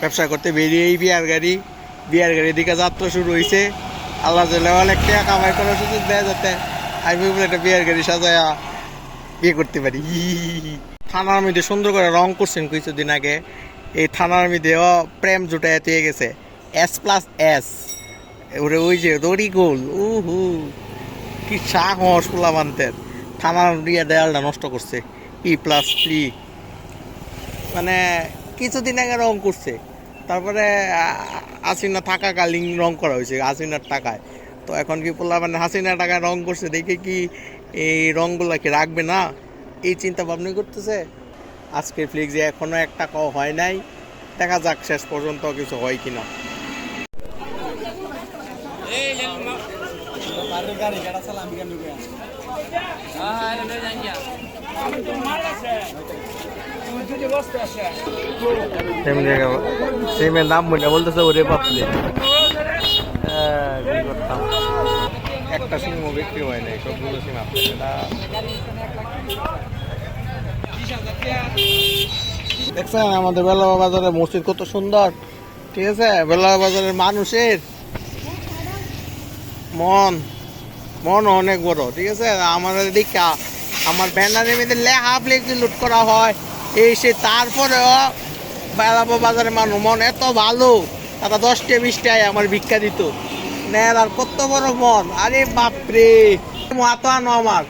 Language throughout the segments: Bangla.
ব্যবসা করতে বেরিয়েই বিয়ার গাড়ি, বিয়ার গাড়ির দিকে যাত্রা শুরু হয়েছে আল্লাহ অনেক টাকা কামাই করার সুযোগ দেয় যাতে আমি একটা বিয়ার গাড়ি সাজায়া বিয়ে করতে পারি। থানার মধ্যে সুন্দর করে রং করছেন কিছুদিন আগে। এই থানার মধ্যেও প্রেম জুটায় পেয়ে গেছে। এস প্লাস এস ওরে ওই যে দড়ি গোল, উহু। কি সাহস ফুলামান্তের থানার দিয়ে দেয়ালটা নষ্ট করছে। ই প্লাস থ্রি মানে কিছুদিন আগে রং করছে তারপরে হাসিনা থাকাকালীন রং করা হয়েছে হাসিনার টাকায় তো এখন কি বললাম মানে হাসিনা টাকায় রং করছে দেখে কি এই রংগুলা কি রাখবে না এই চিন্তা ভাবনা করতেছে আজকের ফ্লিক্সে এখনও এক টাকাও হয় নাই দেখা যাক শেষ পর্যন্ত কিছু হয় কিনা সেম জায়গা সেমের নাম মনে বলতেছে ওরে বাপলে হ্যাঁ, একটা সিমও বিক্রি হয় নাই সবগুলো সিম দেখছেন আমাদের বেলাবা বাজারের মসজিদ কত সুন্দর। ঠিক আছে বেলাবা বাজারের মানুষের মন মন অনেক বড় ঠিক আছে? আমাদের দিকা আমার ব্যানারের মধ্যে লেখা ফ্লেক্সি লুট করা হয়। এই সে তারপরেও বেলাবা বাজারের মানুষ, মন এত ভালো, তারা দশটা বিশটায় আমার ভিক্ষা দিত। নেন আর কত বড় মন, আরে বাপরে মাতো আনো আমার।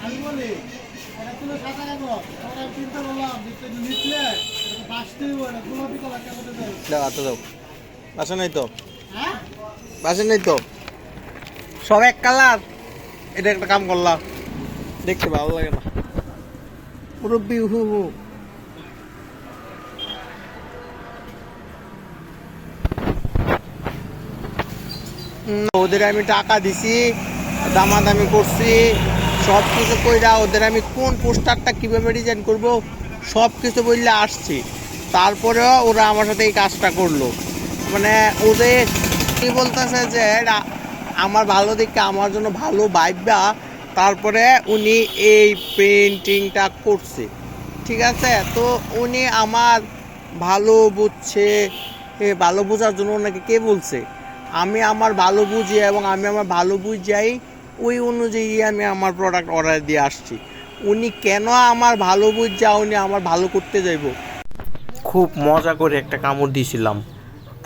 নাই তো? নাই তো? সব এক এটা একটা কাম দেখতে ভালো লাগে না। মুরব্বি হু। ওদের আমি টাকা দিছি, দামাদামি করছি সব কিছু কইরা ওদের আমি কোন পোস্টারটা কীভাবে ডিজাইন করব সব কিছু বললে আসছি। তারপরেও ওরা আমার সাথে এই কাজটা করল। মানে ওদের কি বলতেছে যে আমার ভালো দিকে আমার জন্য ভালো ভাইবা তারপরে উনি এই পেন্টিংটা করছে। ঠিক আছে? তো উনি আমার ভালো বুঝছে ভালো বোঝার জন্য ওনাকে কে বলছে? আমি আমার ভালো বুঝি এবং আমি আমার ভালো বুঝাই ওই অনুযায়ী আমি আমার প্রোডাক্ট অর্ডার দিয়ে আসছি। উনি কেন আমার ভালো বুঝা উনি আমার ভালো করতে যাইব? খুব মজা করে একটা কামড় দিয়েছিলাম।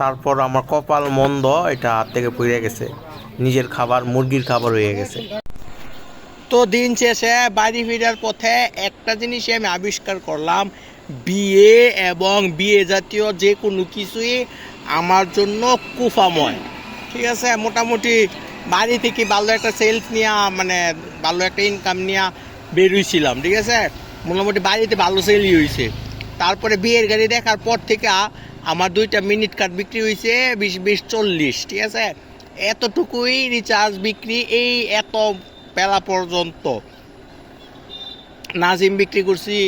তারপর আমার কপাল মন্দ এটা হাত থেকে পড়ে গেছে। নিজের খাবার মুরগির খাবার হয়ে গেছে। তো দিন শেষে বাড়ি ফেরার পথে একটা জিনিসই আমি আবিষ্কার করলাম বিয়ে এবং বিয়ে জাতীয় যে কোনো কিছুই আমার জন্য কুফাময়। ঠিক আছে, মোটামুটি বাড়ি থেকে ভালো একটা সেলস নিয়ে মানে ভালো একটা ইনকাম নিয়ে বেরোইছিলাম, ঠিক আছে? মোটামুটি বাড়িতে ভালো সেলই হয়েছে তারপরে বিয়ের গাড়ি দেখার পর থেকে আমার দুইটা মিনিট কার্ড বিক্রি হয়েছে বিশ বিশ, চল্লিশ, ঠিক আছে? এতটুকুই রিচার্জ বিক্রি এই এত বেলা পর্যন্ত। না জিম বিক্রি করছি,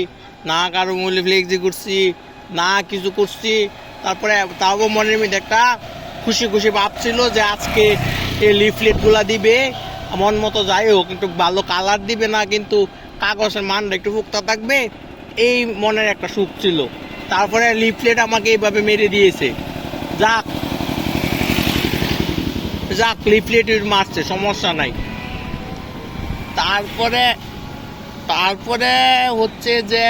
না কারও মূল্য ফ্লেক্সি করছি, না কিছু করছি। তারপরে তাও মনের মধ্যে একটা খুশি খুশি ভাব ছিল যে আজকে এই লিফলেটগুলা দিবে। মন মতো যাই হোক, একটু ভালো কালার দিবে না, কিন্তু কাগজের মানটা একটু ফুক্তা থাকবে, এই মনের একটা সুখ ছিল। তারপরে লিফলেট আমাকে এইভাবে মেরে দিয়েছে। যাক যাক লিফলেট মারছে, সমস্যা নাই। তারপরে তারপরে হচ্ছে যে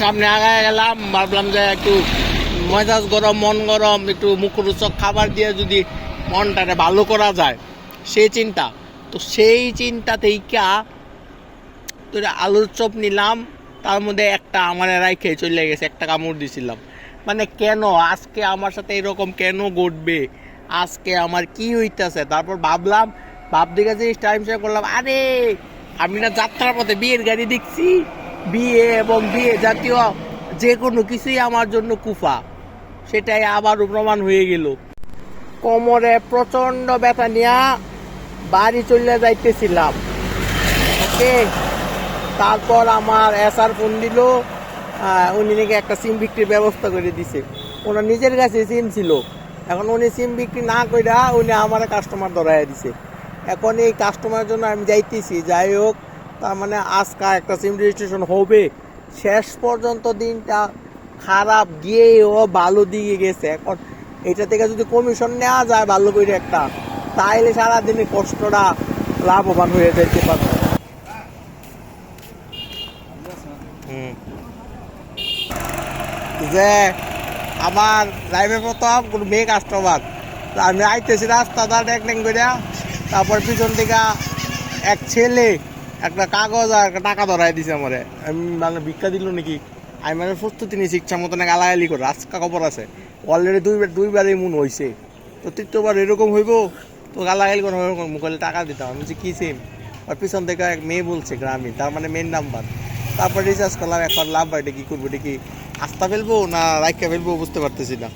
সামনে আগায় গেলাম, ভাবলাম যে একটু মেজাজ গরম, মন গরম, একটু মুখরোচক খাবার দিয়ে যদি মনটাকে ভালো করা যায় সেই চিন্তা। তো সেই চিন্তা থেইকা তো আলুর চপ নিলাম, তার মধ্যে একটা আমার এরাই খেয়ে চলে গেছে, একটা কামড় দিছিলাম। মানে কেন? আজকে আমার সাথে এরকম কেন ঘটবে? আজকে আমার কি হইতাছে? তারপর ভাবলাম ভাব দিকে যে টাইম শেয়ার করলাম, আরে, আমি না যাত্রার পথে বিয়ের গাড়ি দেখছি। বিয়ে এবং বিয়ে জাতীয় যে কোনো কিছুই আমার জন্য কুফা। সেটাই আবারও প্রমাণ হয়ে গেল। কোমরে প্রচণ্ড ব্যথা নিয়ে বাড়ি চলে যাইতেছিলাম। ওকে, তারপর আমার এসআর ফোন দিল উনি নাকি একটা সিম বিক্রির ব্যবস্থা করে দিছে। ওনার নিজের কাছে সিম ছিল। এখন উনি সিম বিক্রি না কইরা উনি আমার কাস্টমার ধরাই দিছে। এখন এই কাস্টমারের জন্য আমি যাইতেছি। যাই হোক, তার মানে আজকে একটা সিম রেজিস্ট্রেশন হবে। শেষ পর্যন্ত দিনটা খারাপ গিয়ে ও ভালো দিকে গেছে। এখন এটা থেকে যদি কমিশন নেওয়া যায় ভালো করে একটা, তাইলে সারাদিনের কষ্টটা লাভবান হয়ে যেতে পারবে। যে আমার লাইফে প্রথম কোনো মেয়ে কাস্টমার আমি আইতেছি রাস্তাটা ডেকলিং করে তারপর পিছন থেকে এক ছেলে একটা কাগজ আর একটা টাকা ধরাই দিছে আমারে। আমি মানে ভিক্ষা দিল নাকি? আমি মানে প্রস্তুতি নিয়েছি, ইচ্ছা মতন গালাগালি করে রাস্তা খবর আছে। অলরেডি দুইবার দুইবারই মন হয়েছে তো তৃতীয়বার এরকম হইব? তো গালাগালি করে মুখে টাকা দিতাম। আমি যে কী সেম আর পিছন থেকে এক মেয়ে বলছে গ্রামীণ তার মানে মেন নাম্বার তারপর রিচার্জ করলাম, এখন লাভ এটা কী করব, এটা কি আস্তা ফেলব না রাইকা ফেলব বুঝতে পারতেছি না।